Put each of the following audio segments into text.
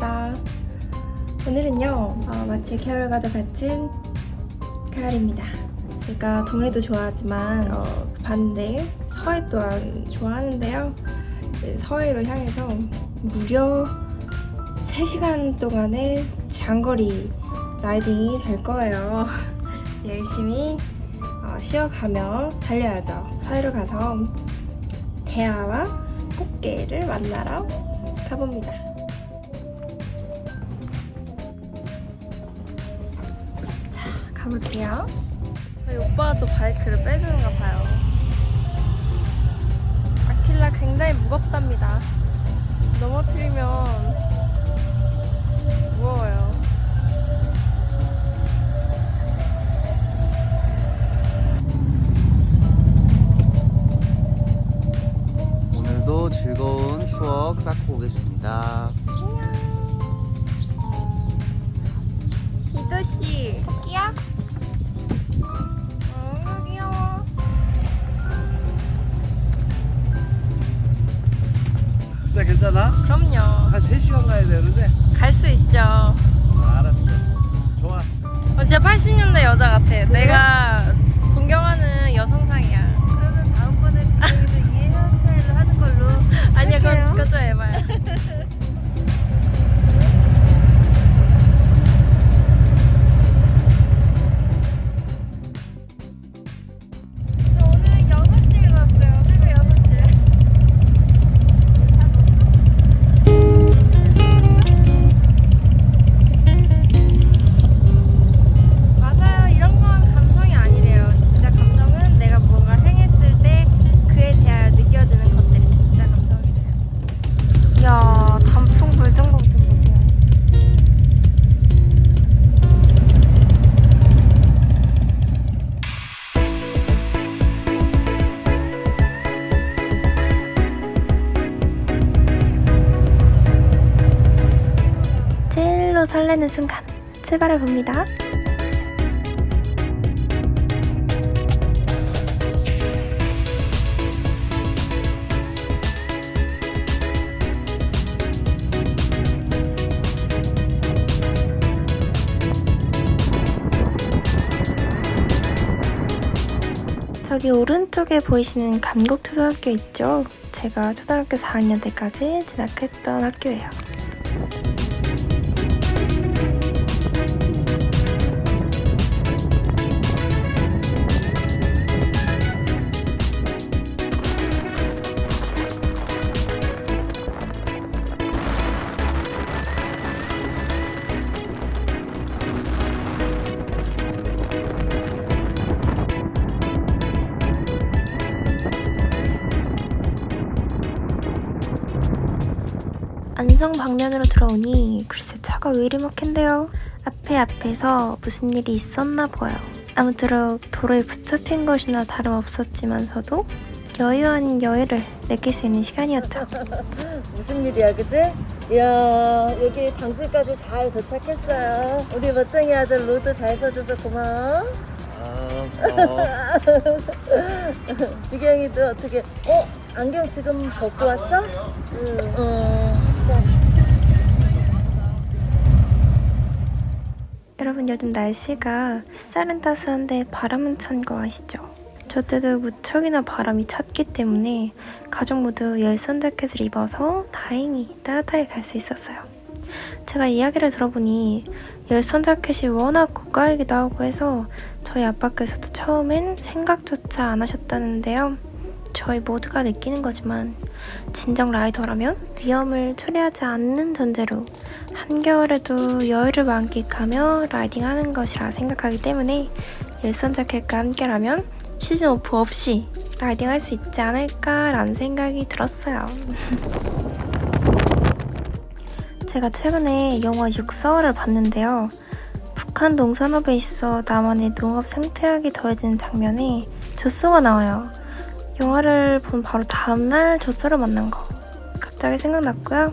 신비경입니다. 오늘은요, 어, 마치 겨울과도 같은 가을입니다. 제가 동해도 좋아하지만 어, 그 반대 서해 또한 좋아하는데요. 이제 서해로 향해서 무려 3시간 동안의 장거리 라이딩이 될 거예요. 열심히 어, 쉬어가며 달려야죠. 서해로 가서 대하와 꽃게를 만나러 가봅니다. 가볼게요. 저희 오빠가 또 바이크를 빼주는가 봐요. 아킬라 굉장히 무겁답니다. 넘어뜨리면 무거워요. 오늘도 즐거운 추억 쌓고 오겠습니다. 한 3시간 가야 되는데 갈 수 있죠. 알았어. 좋아. 어, 진짜 80년대 여자 같아. 내가 존경하는 여성상이야. 그러면 다음번에 비행기도 이 헤어스타일로 하는 걸로 아니야, 할게요. 그거, 그거 좀 해봐요. 순간 출발해 봅니다. 저기 오른쪽에 보이시는 감곡초등학교 있죠? 제가 초등학교 4학년 때까지 진학했던 학교예요. 안성 방면으로 들어오니 글쎄 차가 왜 이리 막힌데요? 앞에 앞에서 무슨 일이 있었나 보여. 아무쪼록 도로에 붙잡힌 것이나 다름없었지만서도 여유 아닌 여유를 느낄 수 있는 시간이었죠. 무슨 일이야 그지? 이야 여기 당진까지 잘 도착했어요 우리 멋쟁이 아들 로드 잘 써줘서 고마워 아, 어. 유경이도 어떻게 어? 안경 지금 벗고 왔어? 응 어. 여러분 요즘 날씨가 햇살은 따스한데 바람은 찬 거 아시죠? 저 때도 무척이나 바람이 찼기 때문에 가족 모두 열선 자켓을 입어서 다행히 따뜻하게 갈 수 있었어요. 제가 이야기를 들어보니 열선 자켓이 워낙 고가이기도 하고 해서 저희 아빠께서도 처음엔 생각조차 안 하셨다는데요. 저희 모두가 느끼는 거지만 진정 라이더라면 위험을 초래하지 않는 전제로 한겨울에도 여유를 만끽하며 라이딩하는 것이라 생각하기 때문에 열선 자켓과 함께라면 시즌 오프 없이 라이딩할 수 있지 않을까라는 생각이 들었어요. 제가 최근에 영화 육사월을 봤는데요. 북한 농산업에 있어 남한의 농업 생태학이 더해지는 장면에 조쏘가 나와요. 영화를 본 바로 다음날 조쏘를 만난 거 갑자기 생각났고요.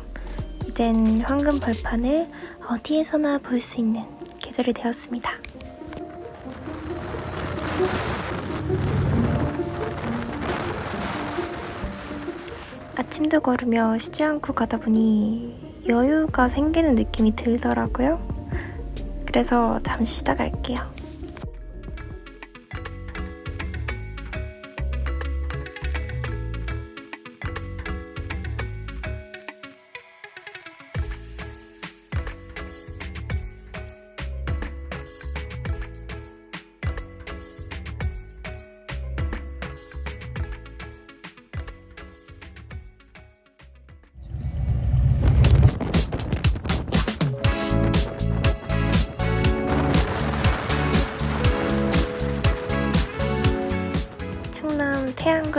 이젠 황금 벌판을 어디에서나 볼 수 있는 계절이 되었습니다. 아침도 걸으며 쉬지 않고 가다 보니 여유가 생기는 느낌이 들더라고요. 그래서 잠시 쉬다 갈게요.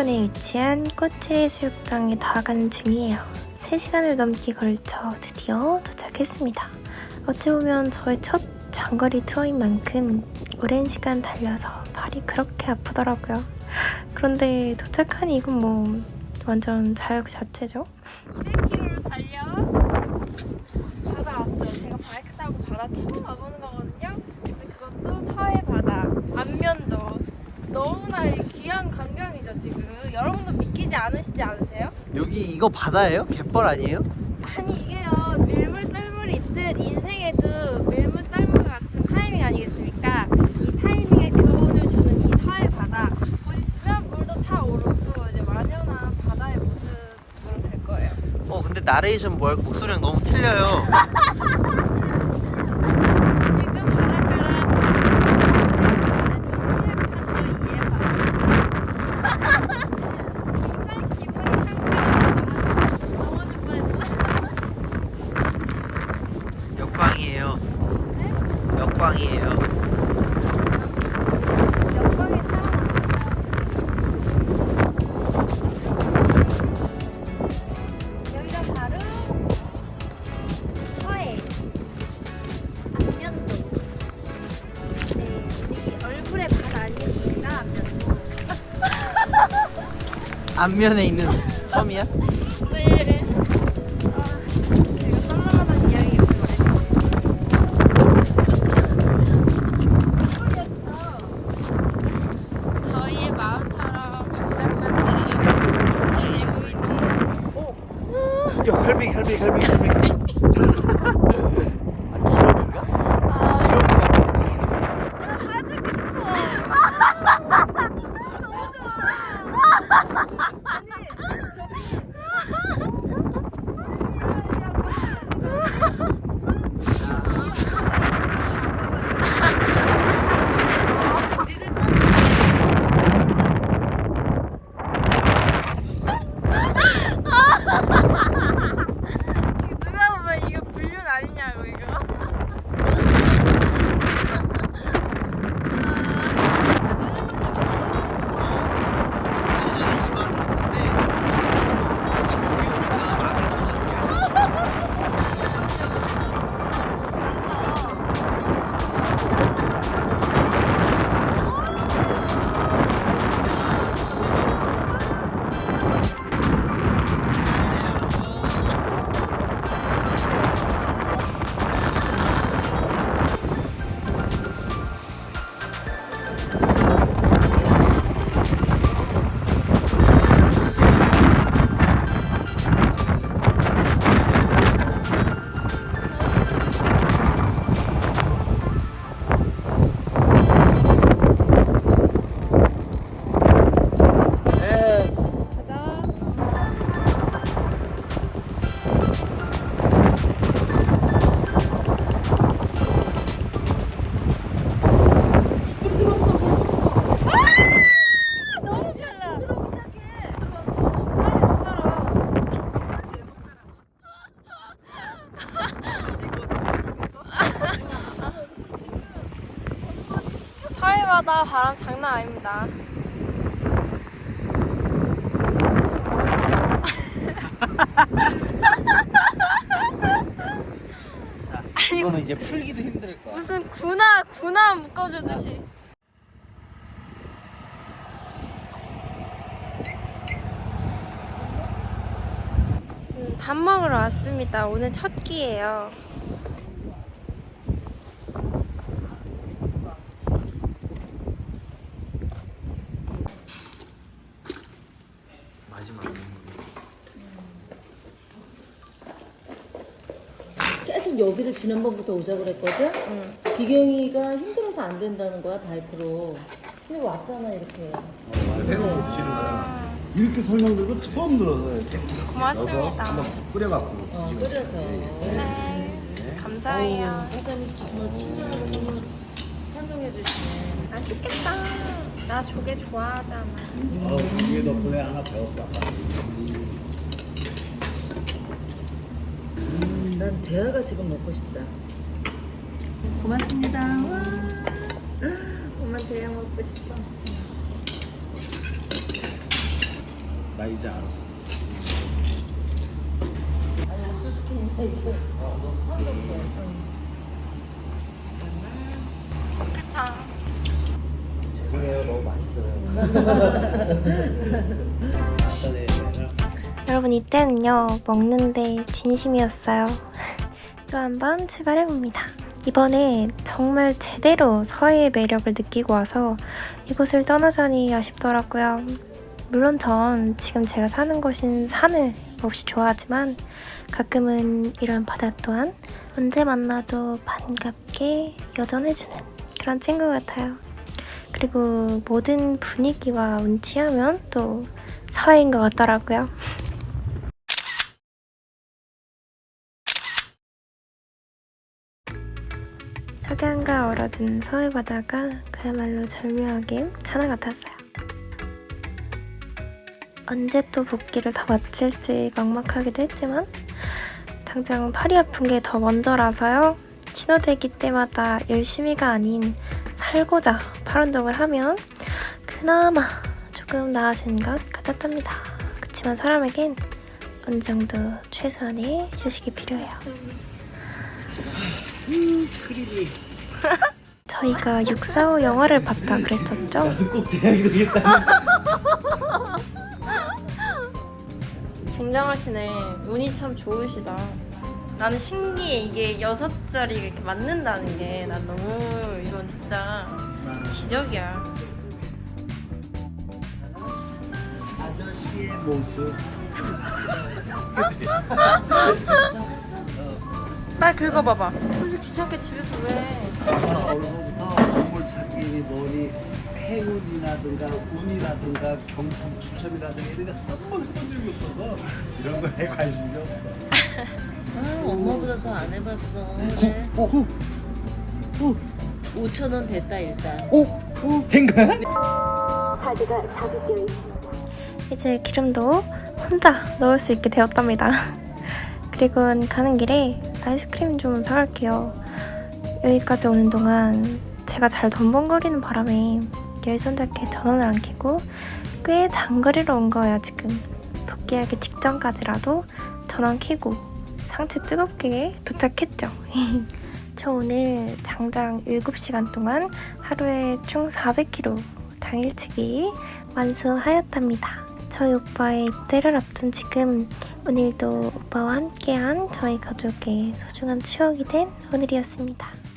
태안군에 위치한 꽃해수욕장에 다가가는 중이에요. 3시간을 넘게 걸쳐 드디어 도착했습니다. 어찌 보면 저의 첫 장거리 투어인 만큼 오랜 시간 달려서 발이 그렇게 아프더라고요. 그런데 도착한 이건 뭐 완전 자유 그 자체죠. 200km를 달려 바다 왔어요. 제가 바이크 타고 바다 처음 와보는 거거든요. 근데 그것도 서해 바다, 안면도 너무나 귀한 광경이죠 지금. 여러분도 믿기지 않으시지 않으세요? 여기 이거 바다예요? 갯벌 아니에요? 아니 이게요 밀물 썰물이 있듯 인생에도 밀물 썰물 같은 타이밍 아니겠습니까? 이 타이밍에 교훈을 주는 이 서해 바다 곧 있으면 물도 차오르고 이제 완연한 바다의 모습으로 될 거예요. 어 근데 나레이션 뭘 목소리랑 너무 틀려요. 앞면에 있는 섬이야? 네. 아, 서해바다 바람 장난 아닙니다. 이거는 이제 풀기도 힘들 거야. 무슨 구나 구나 묶어주듯이. 음, 밥 먹으러 왔습니다. 오늘 첫 끼예요. 마지막 계속 여기를 지난번부터 오자 그랬거든? 비경이가 힘들어서 안 된다는 거야, 바이크로. 근데 왔잖아, 이렇게. 이렇게 설명드리고 처음 들어서 고맙습니다. 끓여갖고 어, 끓여서. 네, 감사해요. 사장님이 정말 친절하게 설명- 설명해 주시네. 맛있겠다. 나 조개 좋아하잖아. 어, 이게 덕분에 하나 배웠다 난 대하가 지금 먹고 싶다. 고맙습니다. 와. 엄마 대하 먹고 싶어. 나 이제 알았어 아니, 옥수수 캔인데 이거 황금색. 죄송해요 너무 맛있어요 네, 여러분 이때는요 먹는데 진심이었어요. 또 한번 출발해봅니다. 이번에 정말 제대로 서해의 매력을 느끼고 와서 이곳을 떠나자니 아쉽더라고요. 물론 전 지금 제가 사는 곳인 산을 몹시 좋아하지만 가끔은 이런 바다 또한 언제 만나도 반갑게 여전해주는 그런 친구 같아요. 그리고 모든 분위기와 운치하면 또 서해인 것 같더라고요. 석양과 얼어진 서해 바다가 그야말로 절묘하게 하나 같았어요. 언제 또 복귀를 더 마칠지 막막하기도 했지만 당장 팔이 아픈 게 더 먼저라서요. 신호대기 때마다 열심히가 아닌 살고자 팔 운동을 하면 그나마 조금 나아진 것 같았답니다. 그치만 사람에겐 어느 정도 최소한의 휴식이 필요해요. 저희가 645 영화를 봤다 그랬었죠? 꼭 대학이 되겠다 굉장하시네. 운이 참 좋으시다. 나는 신기해. 이게 여섯 자리가 이렇게 맞는다는 게 난 너무 이건 진짜 기적이야. 아저씨의 모습 빨리 긁어봐봐. 솔직히 귀찮게 집에서 왜? 얼굴부터 보물찾기 뭐니 행운이라든가 운이라든가 경품 추첨이라든가 이런 거한번 해본 적이 없어서 이런 거에 관심이 없어 아, 엄마보다 더 안 해봤어. 그래. 오, 오, 오, 5천 원 됐다 일단. 오, 오, 된 거야? 이제 기름도 혼자 넣을 수 있게 되었답니다. 그리고 가는 길에 아이스크림 좀 사갈게요. 여기까지 오는 동안 제가 잘 덤벙거리는 바람에 열선 자켓 전원을 안 켜고 꽤 장거리로 온 거예요 지금. 복귀하기 직전까지라도 전원 켜고 상체 뜨겁게 도착했죠. 저 오늘 장장 7시간 동안 하루에 총 400km 당일치기 완수하였답니다. 저희 오빠의 입대를 앞둔 지금 오늘도 오빠와 함께한 저희 가족의 소중한 추억이 된 오늘이었습니다.